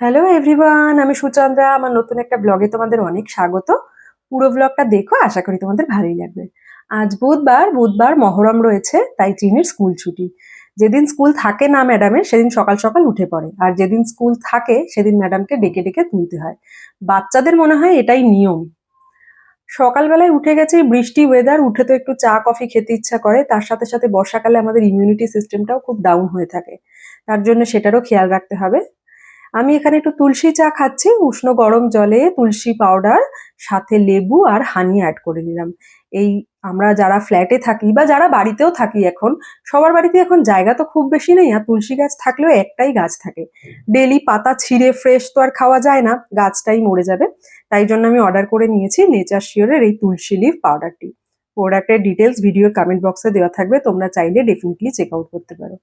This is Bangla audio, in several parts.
হ্যালো এভরিওয়ান আমি সুচন্দ্রা। আমার নতুন একটা ব্লগে তোমাদের অনেক স্বাগত। পুরো ব্লগটা দেখো, আশা করি তোমাদের ভালোই লাগবে। আজ বুধবার বুধবার মহরম রয়েছে, তাই চিনির স্কুল ছুটি। যেদিন স্কুল থাকে না ম্যাডামের সেদিন সকাল সকাল উঠে পড়ে। আর যেদিন স্কুল থাকে, সেদিন ম্যাডামকে ডেকে ডেকে তুলতে হয়। বাচ্চাদের মনে হয় এটাই নিয়ম। সকালবেলায় উঠে গেছে, বৃষ্টি ওয়েদার উঠে তো একটু চা কফি খেতে ইচ্ছা করে। তার সাথে সাথে বর্ষাকালে আমাদের ইমিউনিটি সিস্টেমটাও খুব ডাউন হয়ে থাকে। তার জন্য সেটারও খেয়াল রাখতে হবে। আমি এখানে একটু তুলসী চা খাচ্ছি, উষ্ণ গরম জলে তুলসী পাউডার সাথে লেবু আর হানি অ্যাড করে নিলাম। এই আমরা যারা ফ্ল্যাটে থাকি বা যারা বাড়িতেও থাকি এখন, সবার বাড়িতে এখন জায়গা তো খুব বেশি নেই, আর তুলসী গাছ থাকলেও একটাই গাছ থাকে। ডেলি পাতা ছিঁড়ে ফ্রেশ তো আর খাওয়া যায় না, গাছটাই মরে যাবে। তাই জন্য আমি অর্ডার করে নিয়েছি নেচার শিওরের এই তুলসী লিভ পাউডারটি প্রোডাক্টের ডিটেলস ভিডিওর কমেন্ট বক্সে দেওয়া থাকবে, তোমরা চাইলে ডেফিনেটলি চেক আউট করতে পারো।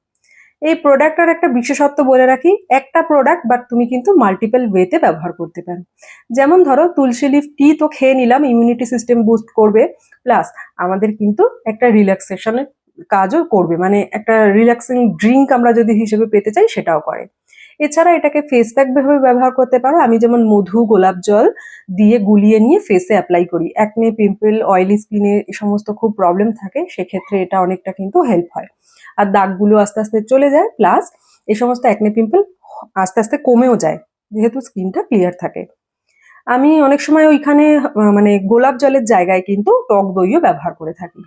এই প্রোডাক্টটার একটা বিশেষত্ব বলে রাখি, একটা প্রোডাক্ট বাট তুমি কিন্তু মাল্টিপল ওয়েতে ব্যবহার করতে পারো। যেমন ধরো, তুলসী লিফ টি তো খেয়ে নিলাম ইমিউনিটি সিস্টেম বুস্ট করবে প্লাস আমাদের কিন্তু একটা রিল্যাক্সেশনের কাজও করবে মানে একটা রিল্যাক্সিং ড্রিঙ্ক আমরা যদি হিসেবে পেতে চাই সেটাও করে। এছাড়া এটাকে ফেস প্যাক ভাবে ব্যবহার করতে পারো, আমি যেমন মধু, গোলাপ জল দিয়ে গুলিয়ে নিয়ে ফেসে অ্যাপ্লাই করি। একনে পিম্পল অয়েলি স্কিনে এ সমস্ত খুব প্রবলেম থাকে, সেক্ষেত্রে এটা অনেকটা কিন্তু হেল্প হয়। আর দাগগুলো আস্তে আস্তে চলে যায় প্লাস এই সমস্ত অ্যাকনে পিম্পল আস্তে আস্তে কমেও যায়, যেহেতু স্কিনটা ক্লিয়ার থাকে। আমি অনেক সময় ওইখানে মানে গোলাপ জলের জায়গায় কিন্তু টক দইও ব্যবহার করে থাকি।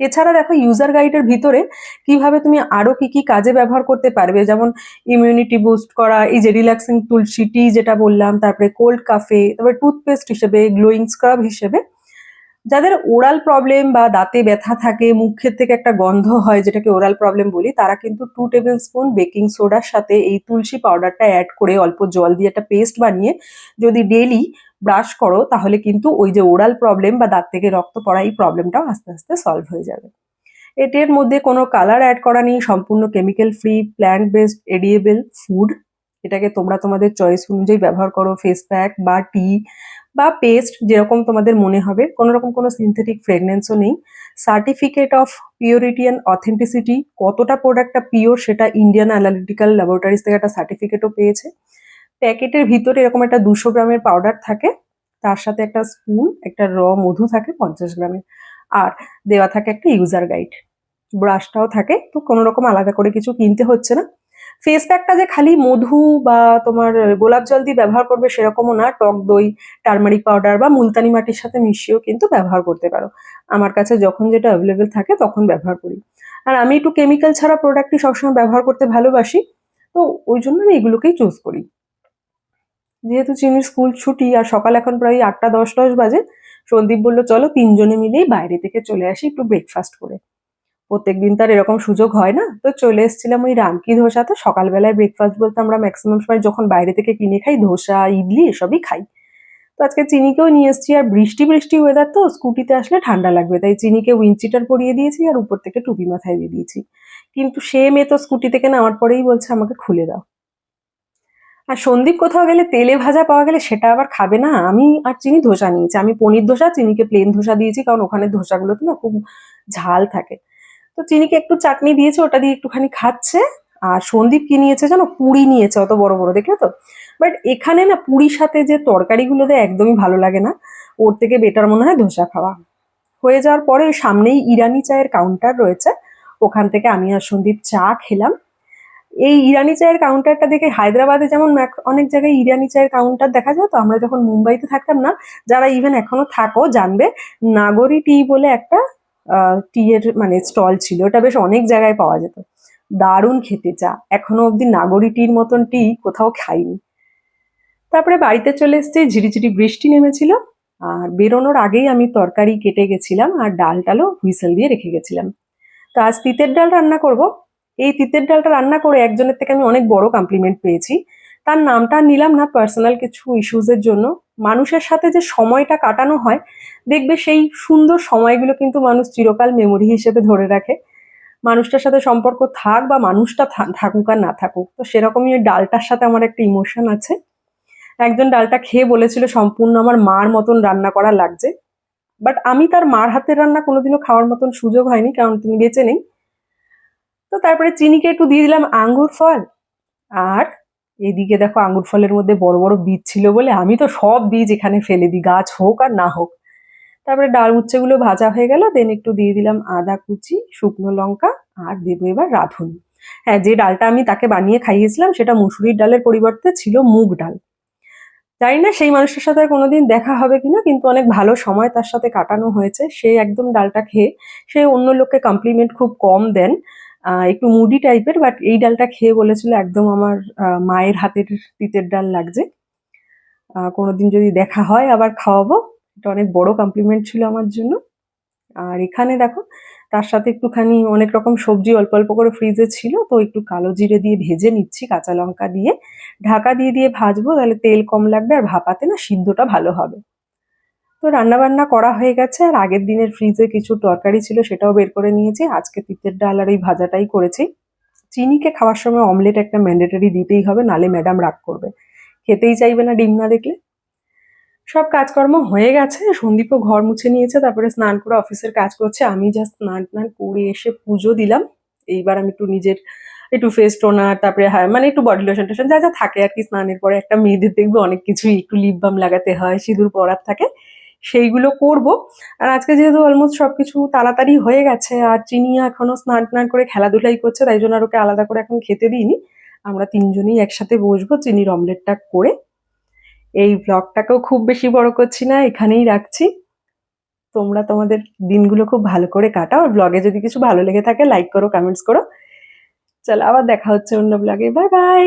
এছাড়া দেখো ইউজার গাইডের ভিতরে কীভাবে তুমি আরও কি কি কাজে ব্যবহার করতে পারবে, যেমন ইমিউনিটি বুস্ট করা, এই যে রিল্যাক্সিং তুলসী টি যেটা বললাম, তারপরে কোল্ড কাফে তারপরে টুথপেস্ট হিসেবে গ্লোয়িং স্ক্রাব হিসেবে যাদের ওরাল প্রবলেম বা দাঁতে ব্যথা থাকে, মুখের থেকে একটা গন্ধ হয়, যেটাকে ওরাল প্রবলেম বলি, তারা কিন্তু টু টেবিল স্পুন বেকিং সোডার সাথে এই তুলসী পাউডারটা অ্যাড করে অল্প জল দিয়ে একটা পেস্ট বানিয়ে যদি ডেলি ব্রাশ করো, তাহলে কিন্তু ওই যে ওরাল প্রবলেম বা দাঁত থেকে রক্ত পড়া এই প্রবলেমটাও আস্তে আস্তে সলভ হয়ে যাবে। এটির মধ্যে কোনো কালার অ্যাড করা নেই, সম্পূর্ণ chemical free plant based edible food এটাকে তোমরা তোমাদের চয়েস অনুযায়ী ব্যবহার করো ফেস প্যাক বা টি বা পেস্ট যেরকম তোমাদের মনে হবে কোনো রকম কোনো সিনথেটিক ফ্রেগনেন্সও নেই। Certificate of purity and authenticity কতটা প্রোডাক্টটা পিওর সেটা ইন্ডিয়ান অ্যানালিটিক্যাল ল্যাবরেটরিজ থেকে একটা সার্টিফিকেটও পেয়েছে। প্যাকেটের ভিতরে এরকম একটা দুশো গ্রামের পাউডার থাকে, তার সাথে একটা স্পুন একটা র মধু থাকে পঞ্চাশ গ্রামের, আর দেওয়া থাকে একটা ইউজার গাইড ব্রাশটাও থাকে, তো কোনো রকম আলাদা করে কিছু কিনতে হচ্ছে না। ফেস প্যাকটা যে খালি মধু বা তোমার গোলাপ জল দিয়ে ব্যবহার করবে সেরকমও না, টক দই, টারমারিক পাউডার বা মুলতানি মাটির সাথে মিশিয়েও কিন্তু ব্যবহার করতে পারো। আমার কাছে যখন যেটা অ্যাভেলেবেল থাকে তখন ব্যবহার করি। আর আমি একটু কেমিক্যাল ছাড়া প্রোডাক্টই সবসময় ব্যবহার করতে ভালোবাসি, তো ওই জন্য আমি এগুলোকেই চুজ করি। যেহেতু চিনির স্কুল ছুটি আর সকাল এখন প্রায় আটটা দশ দশ বাজে, সন্দীপ বলল, চলো তিনজনে মিলেই বাইরে থেকে চলে আসি একটু ব্রেকফাস্ট করে। প্রত্যেকদিন তার এরকম সুযোগ হয় না? তো চলে এসেছিলাম ওই রামকি ধোসাতে। সকালবেলায় ব্রেকফাস্ট বলতে আমরা ম্যাক্সিমাম সময় যখন বাইরে থেকে কিনে খাই, ধোসা, ইডলি এসবই খাই। তো আজকে চিনিকেও নিয়ে এসেছি আর বৃষ্টি বৃষ্টি ওয়েদার তো স্কুটিতে আসলে ঠান্ডা লাগবে, তাই চিনিকে উইনচিটার পরিয়ে দিয়েছি আর উপর থেকে টুপি মাথায় দিয়ে দিয়েছি। কিন্তু সে মেয়ে তো স্কুটি থেকে নামার পরেই বলছে, আমাকে খুলে দাও। আর সন্দীপ কোথাও গেলে তেলে ভাজা পাওয়া গেলে সেটা আবার খাবে না। আমি আর চিনি ধোসা নিয়েছি। আমি পনির ধোসা, চিনিকে প্লেন ধোসা দিয়েছি, কারণ ওখানে ধোসাগুলোতে না খুব ঝাল থাকে। তো চিনিকে একটু চাটনি দিয়েছে, ওটা দিয়ে একটুখানি খাচ্ছে। আর সন্দীপ কি নিয়েছে জানো? পুরি নিয়েছে, অত বড় বড়, দেখলে তো? বাট এখানে না পুরীর সাথে যে তরকারিগুলো দেয় একদমই ভালো লাগে না। ওর থেকে বেটার মনে হয় ধোসা খাওয়া। হয়ে যাওয়ার পরে সামনেই ইরানি চায়ের কাউন্টার রয়েছে। ওখান থেকে আমি আর সন্দীপ চা খেলাম। এই ইরানি চায়ের কাউন্টারটা দেখে হায়দ্রাবাদে যেমন অনেক জায়গায় ইরানি চায়ের কাউন্টার দেখা যায় তো? আমরা যখন মুম্বাইতে থাকতাম না, যারা ইভেন এখনও থাকো, জানবে, নাগরি টি বলে একটা টি এর মানে স্টল ছিল। ওটা বেশ অনেক জায়গায় পাওয়া যেত। দারুণ খেতে চা। এখনও অবধি নাগরি টির মতন টি কোথাও খাইনি। তারপরে বাড়িতে চলে এসেছি, ঝিরিঝিরি বৃষ্টি নেমেছিল। আর বেরোনোর আগেই আমি তরকারি কেটে গেছিলাম আর ডাল টালও হুইসেল দিয়ে রেখে গেছিলাম। তো আজ তিতের ডাল রান্না করব। এই তিতের ডালটা রান্না করে একজনের থেকে আমি অনেক বড় কমপ্লিমেন্ট পেয়েছি। তার নামটা নিলাম না পার্সোনাল কিছু ইস্যুজের জন্য। মানুষের সাথে যে সময়টা কাটানো হয়, দেখবে সেই সুন্দর সময়গুলো কিন্তু মানুষ চিরকাল মেমোরি হিসেবে ধরে রাখে। মানুষটার সাথে সম্পর্ক থাক বা মানুষটা থাকুক আর না থাকুক, তো সেরকমই ওই ডালটার সাথে আমার একটা ইমোশন আছে। একজন ডালটা খেয়ে বলেছিল, সম্পূর্ণ আমার মার মতন রান্না করা লাগছে। বাট আমি তার মার হাতের রান্না কোনোদিনও খাওয়ার মতন সুযোগ হয়নি, কারণ তিনি বেঁচে নেই। তো তারপরে চিনিকে একটু দিয়ে দিলাম আঙ্গুর ফল, আর এদিকে দেখো আঙ্গুর ফলের মধ্যে বড় বড় বীজ ছিল বলে আমি তো সব বীজ এখানে ফেলে দিই, গাছ হোক আর না হোক। তারপরে ডাল উচ্ছেগুলো ভাজা হয়ে গেল দেন একটু দিয়ে দিলাম আদা কুচি, শুকনো লঙ্কা আর দেবো এবার রাঁধুনি। হ্যাঁ যে ডালটা আমি তাকে বানিয়ে খাইয়েছিলাম সেটা মুসুরির ডালের পরিবর্তে ছিল মুগ ডাল। জানি না সেই মানুষটার সাথে কোনোদিন দেখা হবে কিনা, কিন্তু অনেক ভালো সময় তার সাথে কাটানো হয়েছে। সে একদম ডালটা খেয়ে, সে অন্য লোককে কমপ্লিমেন্ট খুব কম দেন। একটু মুডি টাইপের বাট এই ডালটা খেয়ে বলেছিল একদম আমার মায়ের হাতের তিতের ডাল লাগছে। কোনোদিন যদি দেখা হয় আবার খাওয়াবো। এটা অনেক বড় কমপ্লিমেন্ট ছিল আমার জন্য। আর এখানে দেখো, তার সাথে একটুখানি অনেক রকম সবজি অল্প অল্প করে ফ্রিজে ছিল, তো একটু কালো জিরে দিয়ে ভেজে নিচ্ছি, কাঁচা লঙ্কা দিয়ে। ঢাকা দিয়ে দিয়ে ভাজবো, তাহলে তেল কম লাগবে আর ভাপাতে না সিদ্ধটা ভালো হবে। তো রান্না বান্না করা হয়ে গেছে, আর আগের দিনের ফ্রিজে কিছু তরকারি ছিল সেটাও বের করে নিয়েছি। আজকে তিতের ডাল আর এই ভাজাটাই করেছি। চিনিকে খাওয়ার সময় অমলেট একটা ম্যান্ডেটরি দিতেই হবে, নালে ম্যাডাম রাগ করবে। খেতেই চাইবে না ডিম না দেখলে। সব কাজকর্ম হয়ে গেছে, সন্দীপও ঘর মুছে নিয়েছে, তারপরে স্নান করে অফিসের কাজ করছে। আমি জাস্ট স্নান টান করে এসে পুজো দিলাম। এইবার আমি একটু নিজের একটু ফেস টোনার তারপরে হ্যাঁ মানে একটু বডি লোশন টোশন যা যা থাকে আর কি স্নানের পরে। একটা মেয়েদের দেখবে অনেক কিছুই, একটু লিপ বাম লাগাতে হয়, সিঁদুর পরার থাকে। সেইগুলো করব। আর আজকে যেহেতু অলমোস্ট সব কিছু তাড়াতাড়ি হয়ে গেছে, আর চিনি এখনও স্নান টান করে খেলাধুলাই করছে, তাই জন্য আর ওকে আলাদা করে এখন খেতে দিইনি। আমরা তিনজনেই একসাথে বসবো চিনির অমলেটটা করে। এই ব্লগটাকেও খুব বেশি বড় করছি না, এখানেই রাখছি। তোমরা তোমাদের দিনগুলো খুব ভালো করে কাটাও। আর ব্লগে যদি কিছু ভালো লেগে থাকে লাইক করো কমেন্টস করো। চলো আবার দেখা হচ্ছে অন্য ব্লগে বাই বাই